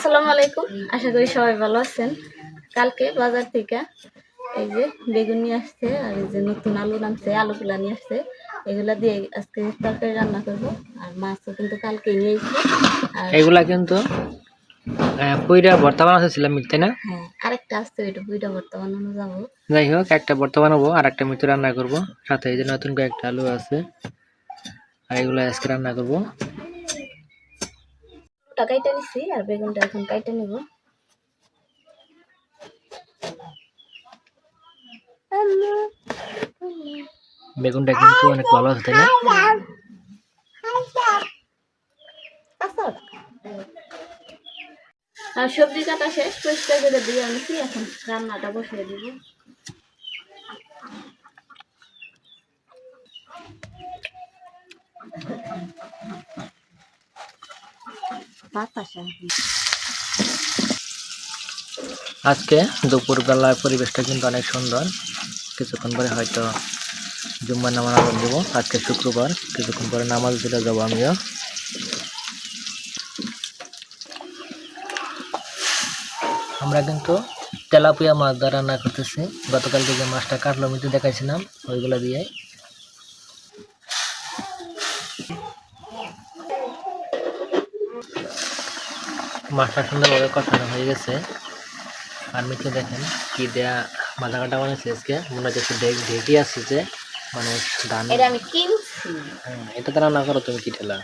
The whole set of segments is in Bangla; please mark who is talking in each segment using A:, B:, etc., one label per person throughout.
A: আসসালামু আলাইকুম। আশা করি সবাই ভালো আছেন। কালকে বাজার থেকে এই যে বেগুন নিয়ে আসছে আর এই যে নতুন আলু নামছে আলুগুলা নিয়ে আসছে। এগুলা দিয়ে আজকে তরকারি রান্না করব। আর মাছও কিন্তু কালকে নিয়ে এসেছে আর
B: এগুলা কিন্তু আহ, পুইরা ভর্তা বানাচ্ছিলাম তাই না?
A: হ্যাঁ আরেকটা আসছে ওইটা বুইটা বর্তমানে যাব।
B: যাই হোক একটা ভর্তা বানাবো আর একটা মৃত্যু রান্না করব। সাথে এই যে নতুন কয়েকটা আলু আছে। আর এগুলো আজকে রান্না করব।
A: ওটা কাইটা নিছি আর বেগুনটা এখন কাইটা নিব।
B: বেগুনটা কিন্তু অনেক ভালো আছে তাই না?
A: আর সবজি কাটা শেষ পরিষ্কার করে দিয়ে আনছি এখন রান্নাটা বসিয়ে দিব।
B: আজকে দুপুরবেলার পরিবেশটা কিন্তু অনেক সুন্দর। কিছুক্ষণ পরে হয়তো জুম্মার নামাজ আজান দেবো আজকে শুক্রবার, কিছুক্ষণ পরে নামাজ দিতে যাব আমিও। আমরা কিন্তু তেলাপিয়া মাছ দিয়ে রান্না করতেছি। গতকালকে যে মাছটা কাটলো তো দেখাইছিলাম, ওইগুলো দিয়ে। মাছটা সুন্দরভাবে কষানো হয়ে গেছে। আর নিচে দেখেন কি দেয়া মাথা কাটা বানিয়েছে আজকে। মনে হচ্ছে একটু ডেক ঢেকি আসছে যে মানুষ ধান
A: এটা আমি কিনছি।
B: হ্যাঁ, এটা তো রান্না করো তুমি কি ঠেলা?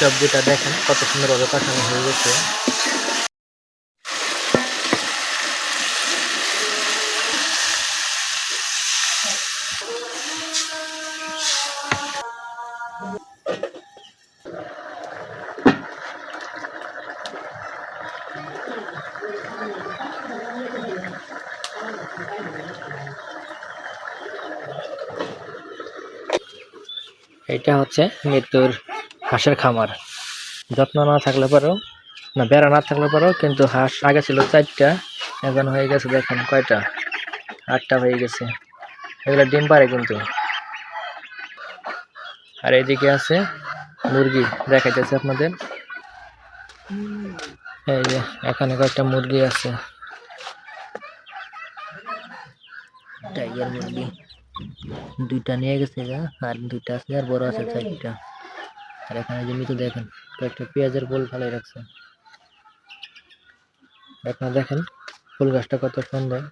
B: সবজিটা দেখেন কত সুন্দরভাবে কষানো হয়ে গেছে। এটা হচ্ছে মৃত্যুর হাঁসের খামার। যত্ন না থাকলে পরেও না বেড়া না থাকলে পরেও কিন্তু হাঁস আগে ছিল চারটা, এখন হয়ে গেছে দেখেন কয়টা? আটটা হয়ে গেছে। এগুলো ডিম পারে কিন্তু। আর এইদিকে আছে মুরগি, দেখাইতেছে আপনাদের। এই যে, এখানে কয়েকটা মুরগি আছে। টাইগার মুরগি। দুইটা নিয়ে গেছে আর দুইটা আছে, আর বড় আছে চারটা। আর এখানে জমিতে দেখেন কয়েকটা পেঁয়াজের ফুল ফেলাই রাখছে। আপনারা দেখেন ফুল গাছটা কত সুন্দর।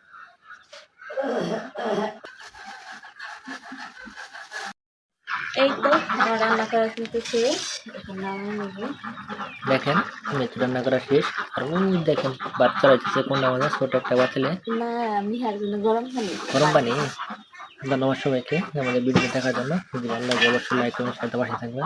A: এই তো আমার রান্না করা কিন্তু শেষ এখন নামিয়ে নেব।
B: দেখেন মেথি রান্না করা শেষ। আর ওই দেখেন বাচ্চা রয়েছে কোনটা আমাদের ছোট একটা বাচ্চালে
A: না মিহার গরম পানি।
B: গরম পানি? ধন্যবাদ সবাইকে আমাদের ভিডিও দেখার জন্য। যদি ভালো লাগে অবশ্যই লাইক কমেন্ট সাথে পাশে থাকবে